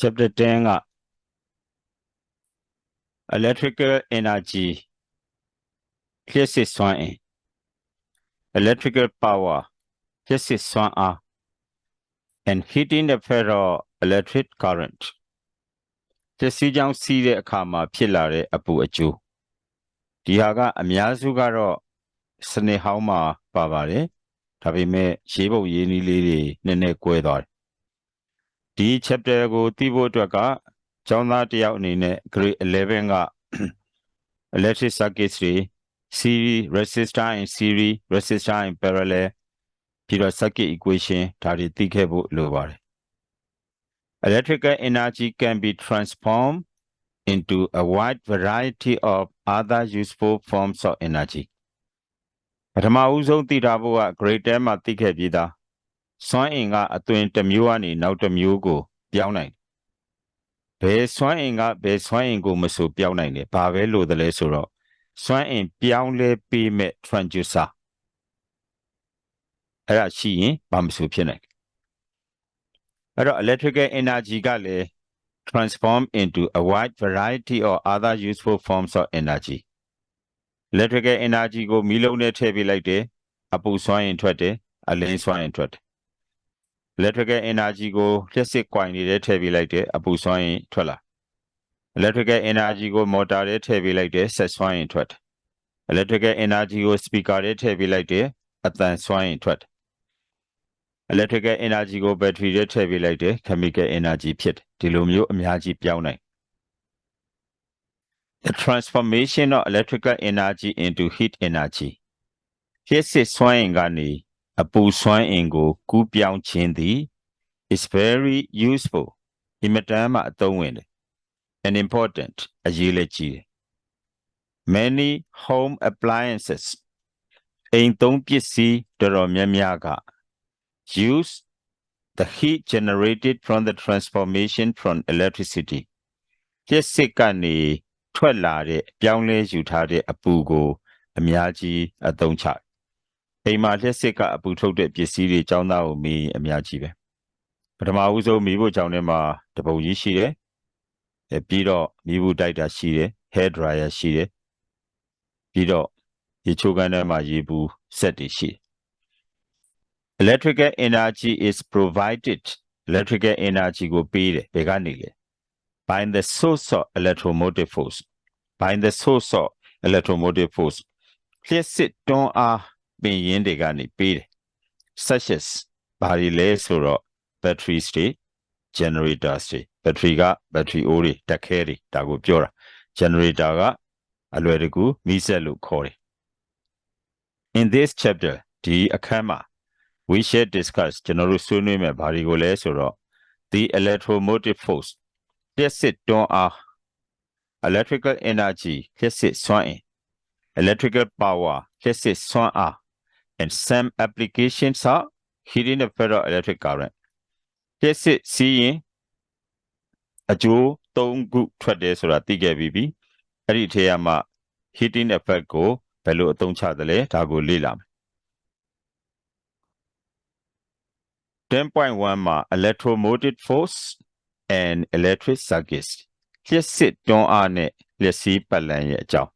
chapter 10က electrical energy လျှပ်စစ်စွမ်းအင် electrical power လျှပ်စစ်စွမ်းအား and heating the ferroelectric current လျှပ်စစ်ကြောင့်စီးတဲ့အခါမှာဖြစ်လာတဲ့အပူအကျိုးဒီဟာကအများစုကတော့စနစ်ဟောင်းမှာပါပါတယ်ဒါပေမဲ့ရေးပုံရေးနည်းလေးတွေနည်းနည်းကွဲသွားတယ် ဒီ chapter ကိုသိဖို့အတွက်ကကျောင်းသားတစ်ယောက်အနေနဲ့ grade 11က electric circuits တွေ series resistor in series resistor in parallel ပြီးတော့ circuit equation ဒါတွေသိခဲ့ဖို့လိုပါတယ် electrical energy can be transformed into a wide variety of other useful forms of energy ပထမဦးဆုံးသိထားဖို့က grade 10မှာသိခဲ့ပြီးသား စွမ်းအင်ကအသွင်တစ်မျိုးကနေနောက်တစ်မျိုးကိုပြောင်းနိုင်တယ်ဘယ်စွမ်းအင်ကဘယ်စွမ်းအင်ကိုမဆိုပြောင်းနိုင်တယ်ဘာပဲလို့သလဲဆိုတော့စွမ်းအင်ပြောင်းလဲပေးမဲ့ transducer အဲ့ဒါရှိရင်ဘာမဆိုဖြစ်နိုင်တယ်အဲ့တော့ electrical energy ကလည်း transform into a wide variety of other useful forms of energy electrical energy ကိုမီးလုံးနဲ့ထည့်ပေးလိုက်တယ်အပူစွမ်းအင်ထွက်တယ်အလင်းစွမ်းအင်ထွက်တယ် electrical energy ကိုလျှက်စစ်ကွိုင်နေတဲ့ထည့်ပေးလိုက်တယ်အပူစွမ်းအင်ထွက်လာ electrical energy ကိုမော်တာထဲထည့်ပေးလိုက်တယ်ဆက်စွမ်းအင်ထွက်တယ် electrical energy ကို speaker ထဲထည့်ပေးလိုက်တယ်အသံစွမ်းအင်ထွက်တယ် electrical energy ကို battery ထဲထည့်ပေးလိုက်တယ် chemical energy ဖြစ်တယ်ဒီလိုမျိုးအများကြီးပြောင်းနိုင် The transformation of electrical energy into heat energy လျှက်စစ်စွမ်းအင်ကနေ အပူစွမ်းအင်ကိုကူးပြောင်းခြင်းသည် is very useful အင်မတန်မှအသုံးဝင်တယ် and important အရေးလည်းကြီးတယ် many home appliances အိမ်သုံးပစ္စည်းတော်တော်များများက use the heat generated from the transformation from electricity လျှက်စစ်ကနေထွက်လာတဲ့ပြောင်းလဲယူထားတဲ့အပူကို အများကြီးအသုံးချတယ် အိမ်မှာလျှက်စစ်ကအပူထုတ်တဲ့ပစ္စည်းတွေចောင်းသားကိုမီးအများကြီးပဲပထမဦးဆုံးမီးဖို့ကြောင်းထဲမှာတပုံကြီးရှိတယ်အဲပြီးတော့မီးဘူးတိုက်တာရှိတယ် hair dryer ရှိတယ်ပြီးတော့ရေချိုးကန်းထဲမှာရေဘူးစက်တွေရှိတယ် electrical energy is provided electrical energy ကိုပေးတယ်ဘယ်ကနေလဲ by the source of electromotive force by the source of electromotive force လျှက်စစ်တွန်းအား ပင်ရင်းတွေကနေပေးတယ် such as ဘာတွေလဲဆိုတော့ battery တွေ generators တွေ battery က battery အိုးတွေတက်ခဲတွေဒါကိုပြောတာ generator ကအလွယ်တကူမီးစက်လို့ခေါ်တယ် in this chapter ဒီအခန်းမှာ we shall discuss ကျွန်တော်တို့ဆွေးနွေးမယ်ဘာတွေကိုလဲဆိုတော့ the electromotive force လျှက်စစ်တွန်းအား electrical energy လျှက်စစ်စွမ်းအင် electrical power လျှက်စစ်စွမ်းအား and some applications are heating the ferroelectric current လျှက်စစ်စီးရင်အကျိုး၃ခုထွက်တယ်ဆိုတာသိခဲ့ပြီးပြီအဲ့ဒီထဲမှာ heating effect ကိုဘယ်လိုအသုံးချသလဲဒါကိုလေ့လာမယ်10.1မှာ electromotive force and electric circuits လျှက်စစ်တွန်းအားနဲ့လျှက်စီးပတ်လည်ရဲ့အကြောင်း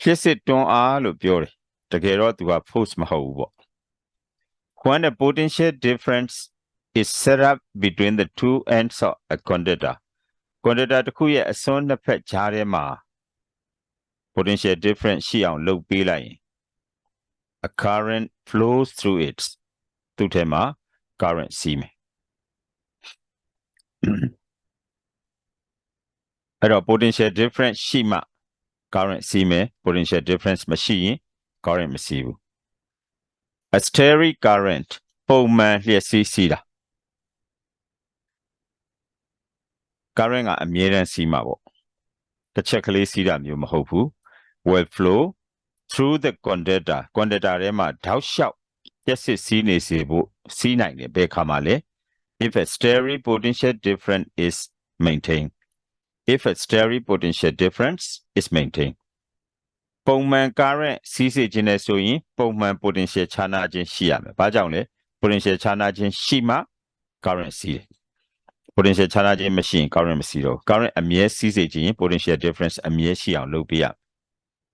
လျှက်စစ်တွန်းအားလို့ပြောတယ်တကယ်တော့သူက force မဟုတ်ဘူးပေါ့ when the potential difference is set up between the two ends of a conductor conductor တစ်ခုရဲ့အစွန်းနှစ်ဖက်ကြားထဲမှာ potential difference ရှိအောင်လုပ်ပေးလိုက်ရင် a current flows through it သူ့ထဲမှာ current စီးမယ်အဲ့တော့ potential difference ရှိမှ current စီးမယ် potential difference မရှိရင် current မစီးဘူး a steady current ပုံမှန်လျှက်စီးစီးတာ current ကအမြဲတမ်းစီးမှာပေါ့တစ်ချက်ကလေးစီးတာမျိုးမဟုတ်ဘူး will flow through the conductor conductor ထဲမှာတောက်လျှောက်လျှက်စစ်စီးနေစေဖို့စီးနိုင်တယ်ဘယ်ခါမှလဲ if a steady potential difference is maintained if a steady potential difference is maintained ပုံမှန် current စီးစေခြင်းနဲ့ဆိုရင်ပုံမှန် potential ခြားနာခြင်းရှိရမယ်။ဘာကြောင့်လဲ potential ခြားနာခြင်းရှိမှ current စီးတယ် potential ခြားနားခြင်းမရှိရင် current မစီးတော့ဘူး current အမြဲစီးစေခြင်း potential difference အမြဲရှိအောင်လုပ်ပေးရ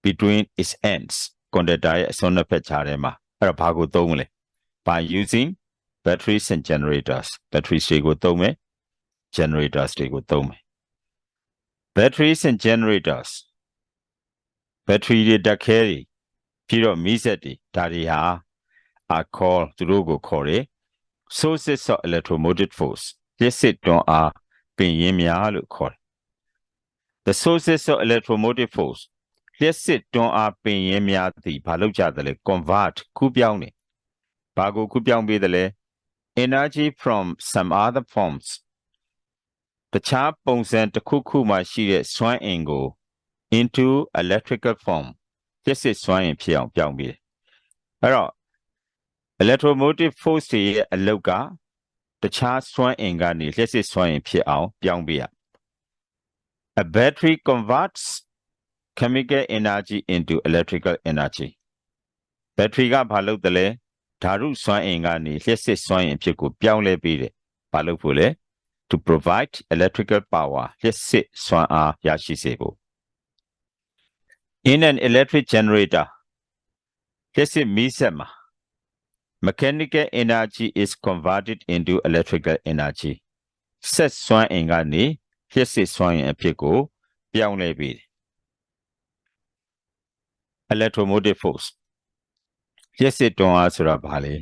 between its ends conductor ရဲ့အစွန်းနှစ်ဖက်ခြားထဲမှာအဲ့တော့ဘာကိုသုံးမလဲ by using batteries and generators batteries တွေကိုသုံးမယ် generators တွေကိုသုံးမယ် batteries and generators battery တွေတက်ခဲတွေပြီးတော့မီးစက်တွေဒါတွေဟာ are called သူတို့ကိုခေါ်တယ် sources of electromotive force လျှက်စစ်တွန်းအားပင်ရင်းများလို့ခေါ်တယ် the sources of electromotive force လျှက်စစ်တွန်းအားပင်ရင်းများသည်ဘာလို့ကြတယ်လဲ convert ကူးပြောင်းတယ်ဘာကိုကူးပြောင်းပေးတယ်လဲ energy from some other forms တခြားပုံစံတစ်ခုခုမှရှိတဲ့စွမ်းအင်ကို into electrical form လျှက်စစ်စွမ်းအင်ဖြစ်အောင်ပြောင်းပေးတယ်အဲ့တော့ electromotive force တွေရဲ့အလောက်ကတခြားစွမ်းအင်ကနေလျှက်စစ်စွမ်းအင်ဖြစ်အောင်ပြောင်းပေးရ A battery converts chemical energy into electrical energy battery ကဘာလုပ်တယ်လဲဓာတုစွမ်းအင်ကနေလျှက်စစ်စွမ်းအင်ဖြစ်ကိုပြောင်းလဲပေးတယ်ဘာလုပ်ဖို့လဲ to provide electrical power လျှက်စစ်စွမ်းအားရရှိစေဖို့ in an electric generator လျှက်စစ်မီးစက်မှာ mechanical energy is converted into electrical energy ဆက်စွမ်းအင်ကနေလျှက်စစ်စွမ်းအင်အဖြစ်ကိုပြောင်းလဲပေးတယ် electromotive force လျှက်စစ်တွန်းအားဆိုတာဘာလဲ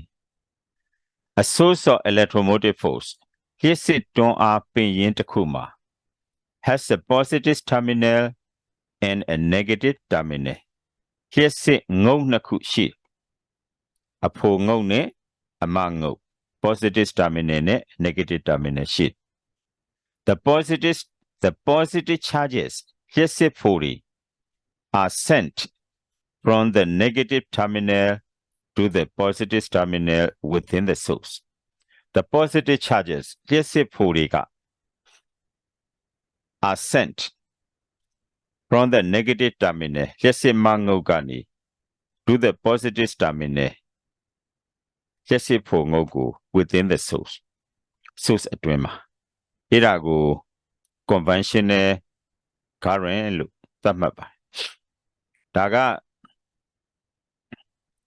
a source of electromotive force လျှက်စစ်တွန်းအားပင်ရင်းတစ်ခုမှာ has a positive terminal and a negative terminal လျှက်စစ်ငုံနှစ်ခုရှိတယ်အဖိုငုံနဲ့အမငုံ positive terminal နဲ့ negative terminal ရှိတယ် the positive the positive charges လျှက်စစ်ဖို့တွေ are sent from the negative terminal to the positive terminal within the source the positive charges လျှက်စစ်ဖို့တွေက are sent from the negative terminal လျှက်စစ်မငုတ်ကနေ to the positive terminal လျှက်စစ်ဖို့ငုတ်ကို within the source source အတွင်းမှာအဲ့ဒါကို conventional current လို့သတ်မှတ်ပါတယ်ဒါက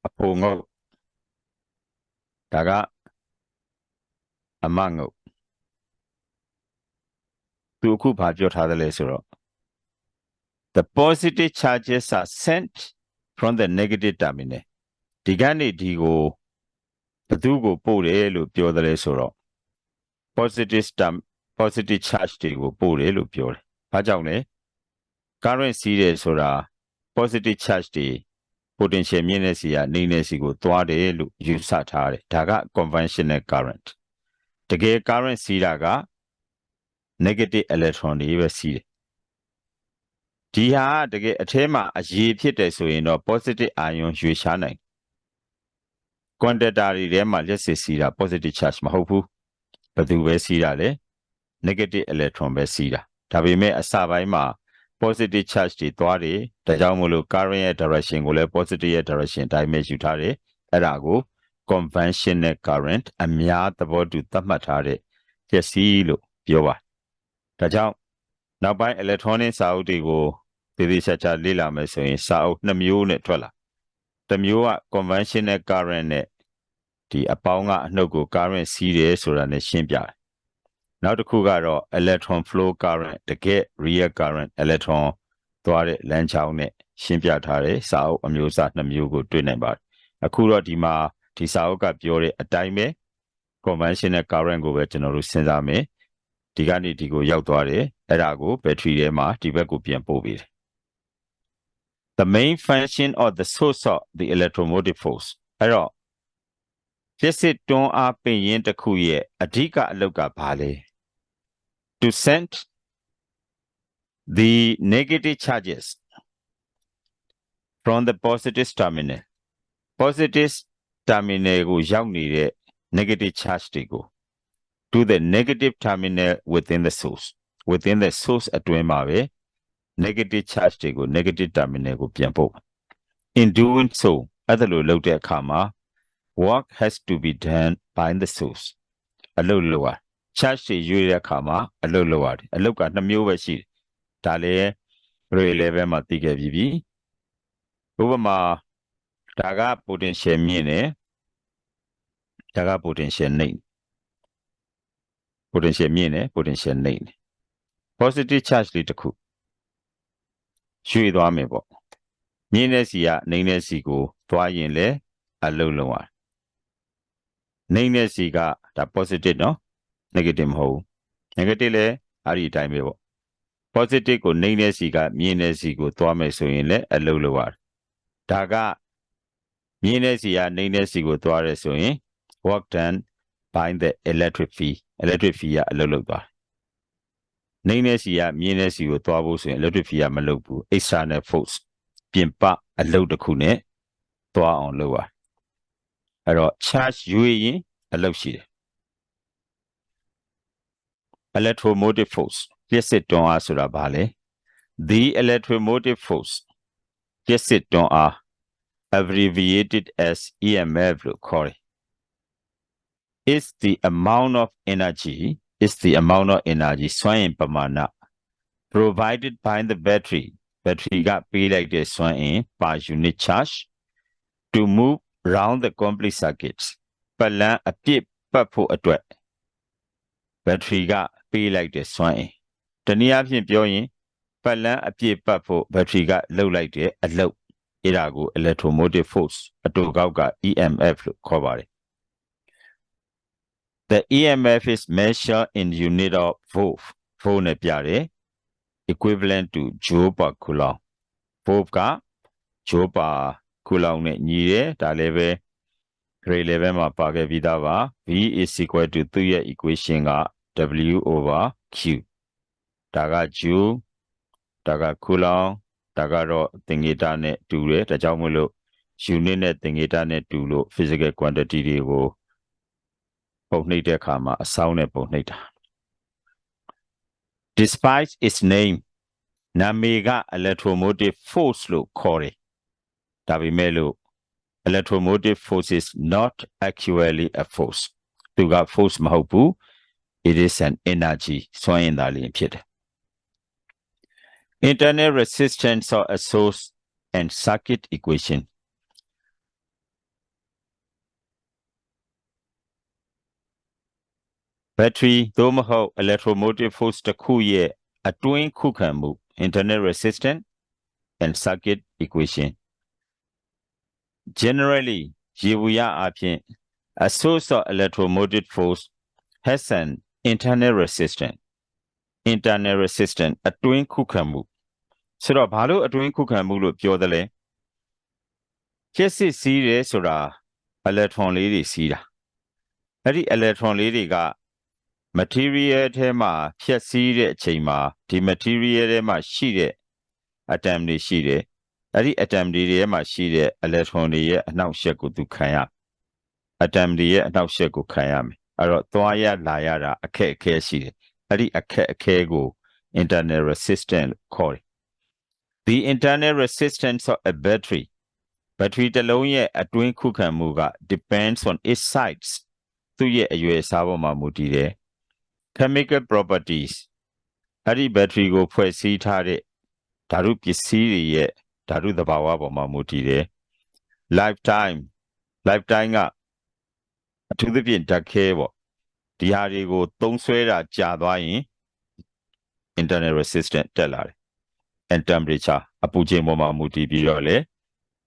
အဖို့ငုတ်ဒါက အမငုတ်သူအခုဘာပြောထားတယ်လဲဆိုတော့ the positive charges are sent from the negative terminal ဒီကနေဒီကိုဘသူကိုပို့တယ်လို့ပြောတယ်လဲဆိုတော့ positive term positive charge တွေကိုပို့တယ်လို့ပြောတယ်။ဘာကြောင့်လဲ current စီးတယ်ဆိုတာ positive charge တွေ potential မြင့်တဲ့စီကနေနေစီကိုသွားတယ်လို့ယူဆထားတယ်။ဒါက conventional current ။ တကယ် current စီးတာက negative electron တွေပဲစီးတယ်။ဒီဟာတကယ်အထဲမှာအရေးဖြစ်တယ်ဆိုရင်တော့ positive ion ရွေရှားနိုင် conductor တွေထဲမှာလက်စစ်စီးတာ positive charge မဟုတ်ဘူး။ဘယ်သူပဲစီးတာလဲ negative electron ပဲစီးတာဒါပေမဲ့အစပိုင်းမှာ positive charge တွေသွားတယ်ဒါကြောင့်မို့လို့ current ရဲ့ direction ကိုလည်း positive ရဲ့ direction အတိုင်းပဲယူထားတယ်အဲ့ဒါကို conventional current အများသဘောတူသတ်မှတ်ထားတဲ့ပစ္စည်းလို့ပြောပါတယ်ဒါကြောင့်နောက်ပိုင်း electronic စာအုပ်တွေကိုသေသေးချာချာလေ့လာမယ်ဆိုရင်စာအုပ်နှစ်မျိုးနဲ့ထွက်လာတစ်မျိုးက conventional current နဲ့ဒီအပေါင်းကအနှုတ်ကို current စီးတယ်ဆိုတာနဲ့ရှင်းပြတယ်နောက်တစ်ခုကတော့ electron flow current တကယ် real current electron သွားတဲ့လမ်းကြောင်းနဲ့ရှင်းပြထားတဲ့စာအုပ်အမျိုးအစားနှစ်မျိုးကိုတွေ့နိုင်ပါတယ်အခုတော့ဒီမှာ ဒီစာအုပ်ကပြောတဲ့အတိုင်းပဲ conventional current ကိုပဲကျွန်တော်တို့စဉ်းစားမယ်ဒီကနေဒီကိုရောက်သွားတယ်အဲ့ဒါကို battery ထဲမှာဒီဘက်ကိုပြန်ပို့ပေးတယ် the main function of the source of the electromotive force အဲ့တော့လျှက်စစ်တွန်းအားပင်ရင်းတစ်ခုရဲ့အဓိကအလုပ်ကဘာလဲ to send the negative charges from the positive terminal positive terminal ကိုရောက်နေတဲ့ negative charge တွေကို to the negative terminal within the source within the source အတွင်းမှာပဲ negative charge တွေကို negative terminal ကိုပြန်ပို့ in doing so အဲ့ဒါလိုလုပ်တဲ့အခါမှာ work has to be done by the source အလုပ်လုပ်ရ charge တွေရွေးတဲ့အခါမှာအလုပ်လုပ်ရတယ်အလုပ်ကနှစ်မျိုးပဲရှိတယ်ဒါလည်း grade 11မှာသိခဲ့ပြီးပြီဥပမာ ဒါက potential မြင့်တယ်ဒါက potential နှိမ့် potential မြင့်တယ် potential နှိမ့်တယ် positive charge လေးတစ်ခုရွှေ့သွားမယ်ပေါ့မြင့်တဲ့စီကနှိမ့်တဲ့စီကိုသွားရင်လည်းအလုပ်လုံးရတယ်နှိမ့်တဲ့စီကဒါ positive เนาะ negative မဟုတ်ဘူး negative လည်းအဲ့ဒီအတိုင်းပဲပေါ့ positive ကိုနှိမ့်တဲ့စီကမြင့်တဲ့စီကိုသွားမယ်ဆိုရင်လည်းအလုပ်လုပ်ရတယ်ဒါက မြင့်တဲ့စီကနှိမ့်တဲ့စီကိုသွားရဲဆိုရင် work done by the electric field electric field ကအလုပ်လုပ်သွားတယ်နှိမ့်တဲ့စီကမြင့်တဲ့စီကိုသွားဖို့ဆိုရင် electric field ကမလုပ်ဘူး external force ပြင်ပအလုပ်တစ်ခုနဲ့သွားအောင်လုပ်ရတယ်အဲ့တော့ charge ရွေးရင်အလုပ်ရှိတယ် electromotive force လျှက်စစ်တွန်းအားဆိုတာဘာလဲ the electromotive force လျှက်စစ်တွန်းအား abbreviated as EMF လို့ခေါ်တယ် is the amount of energy is the amount of energy စွမ်းအင်ပမာဏ provided by the battery battery ကပေးလိုက်တဲ့စွမ်းအင် per unit charge to move round the complete circuits ပတ်လန်းအပြည့်ပတ်ဖို့အတွက် battery ကပေးလိုက်တဲ့စွမ်းအင်တနည်းအားဖြင့်ပြောရင်ပတ်လန်းအပြည့်ပတ်ဖို့ battery ကလှုပ်လိုက်တဲ့အလုပ် အဲ့ဒါကို electromotive force အတူကောက်က EMF လို့ခေါ်ပါတယ် The EMF is measured in unit of volt volt နဲ့ပြတယ် equivalent to joule per coulomb volt က joule per coulomb နဲ့ညီတယ်ဒါလည်းပဲ grade level မှာပါခဲ့ပြီးသားပါ V is equal to သူ့ရဲ့ equation က W over Q ဒါက joule ဒါက coulomb ဒါကတော့သင်္ကေတနဲ့တူတယ်ဒါကြောင့်မို့လို့ unit နဲ့သင်္ကေတနဲ့တူလို့ physical quantity တွေကိုပုံနှိပ်တဲ့အခါမှာအဆောင်းနဲ့ပုံနှိပ်တာ despite its name နာမည်က electromotive force လို့ခေါ်တယ်ဒါပေမဲ့လို့ electromotive force is not actually a force သူက force မဟုတ်ဘူး it is an energy စွမ်းအင်သာလျှင်ဖြစ်တယ် internal resistance of a source and circuit equation battery သို့မဟုတ် electromotive force တစ်ခုရဲ့အတွင်းခုခံမှု internal resistance and circuit equation generally ရေဘူးရအဖြစ် a source of electromotive force has an internal resistance Internal resistance အတွင်းခုခံမှုဆိုတော့ဘာလို့အတွင်းခုခံမှုလို့ပြောသလဲကျက်စစ်စီးတယ်ဆိုတာ electron လေးတွေစီးတာအဲ့ဒီ electron လေးတွေက material ထဲမှာဖြည့်ဆည်းတဲ့အချိန်မှာဒီ material ထဲမှာရှိတဲ့ atom တွေရှိတယ်အဲ့ဒီ atom တွေထဲမှာရှိတဲ့ electron တွေရဲ့အနှောက်အယှက်ကိုသူခံရ atom တွေရဲ့အနှောက်အယှက်ကိုခံရမယ်အဲ့တော့သွားရလာရတာအခက်အခဲရှိတယ် အဲ့ဒီအခက်အခဲကို internal resistance လို့ခေါ်တယ် the internal resistance of a battery battery တစ်လုံးရဲ့အတွင်းခုခံမှုက depends on its size သူ့ရဲ့အရွယ်အစားပေါ်မှာမူတည်တယ် chemical properties အဲ့ဒီ battery ကိုဖွဲ့စည်းထားတဲ့ဓာတုပစ္စည်းတွေရဲ့ဓာတုသဘာဝပေါ်မှာမူတည်တယ် lifetime lifetime ကအထူးသဖြင့်ဓာတ်ခဲပေါ့ ဒီဟာတွေကိုသုံးဆွဲတာကြာသွားရင် internal resistance တက်လာတယ် and temperature အပူချိန်ပေါ်မှာမူတည်ပြီးတော့လေ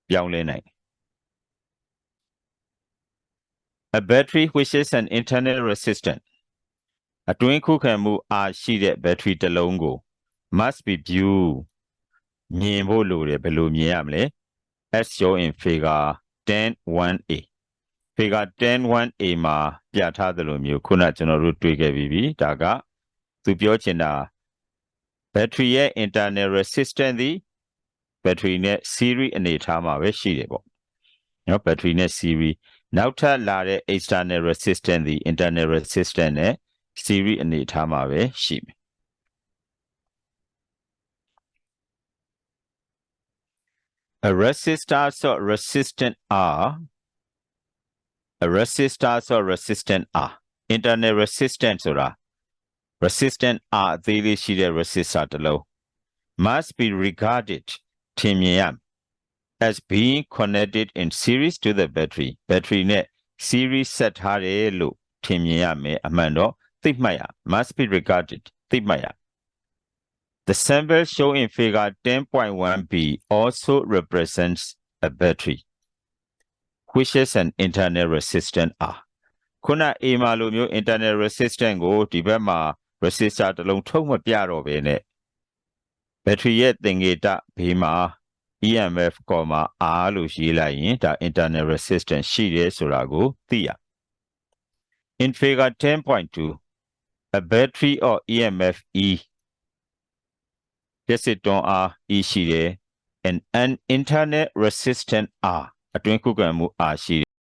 ပြောင်းလဲနိုင်တယ် A battery which is an internal resistance အတွင်းခုခံမှုအားရှိတဲ့ battery တစ်လုံးကို must be viewed မြင်ဖို့လိုတယ်ဘယ်လိုမြင်ရမလဲ as shown in figure 10.1a figure 10.1a မှာပြထားသလိုမျိုးခုနကျွန်တော်တို့တွေ့ခဲ့ပြီးပြီဒါကသူပြောချင်တာ battery ရဲ့ internal resistance သည် battery နဲ့ series အနေထားမှာပဲရှိတယ်ပေါ့နော် battery နဲ့ series နောက်ထပ်လာတဲ့ external resistance သည် internal resistance နဲ့ series အနေထားမှာပဲရှိမယ် A resistor so resistant R a resistor so resistant R internal resistance ဆိုတာ resistant R အသေးလေးရှိတဲ့ resistor တစ်လုံး must be regarded ထင်မြင်ရမယ် as being connected in series to the battery battery နဲ့ series ဆက်ထားတယ်လို့ထင်မြင်ရမယ်အမှန်တော့သိမှတ်ရ must be regarded သိမှတ်ရ The symbol shown in figure 10.1b also represents a battery which is an internal resistance R ခုန A မှာလိုမျိုး internal resistance ကိုဒီဘက်မှာ resistor တစ်လုံးထုတ်မပြတော့ဘဲနဲ့ battery ရဲ့သင်္ကေတဘေးမှာ EMF, R လို့ရေးလိုက်ရင်ဒါ internal resistance ရှိတယ်ဆိုတာကိုသိရ In figure 10.2 a battery or EMF E လက်စစ်တွန်းအား E ရှိတယ် and an internal resistance R အတွင်းခုခံမှု R ရှိ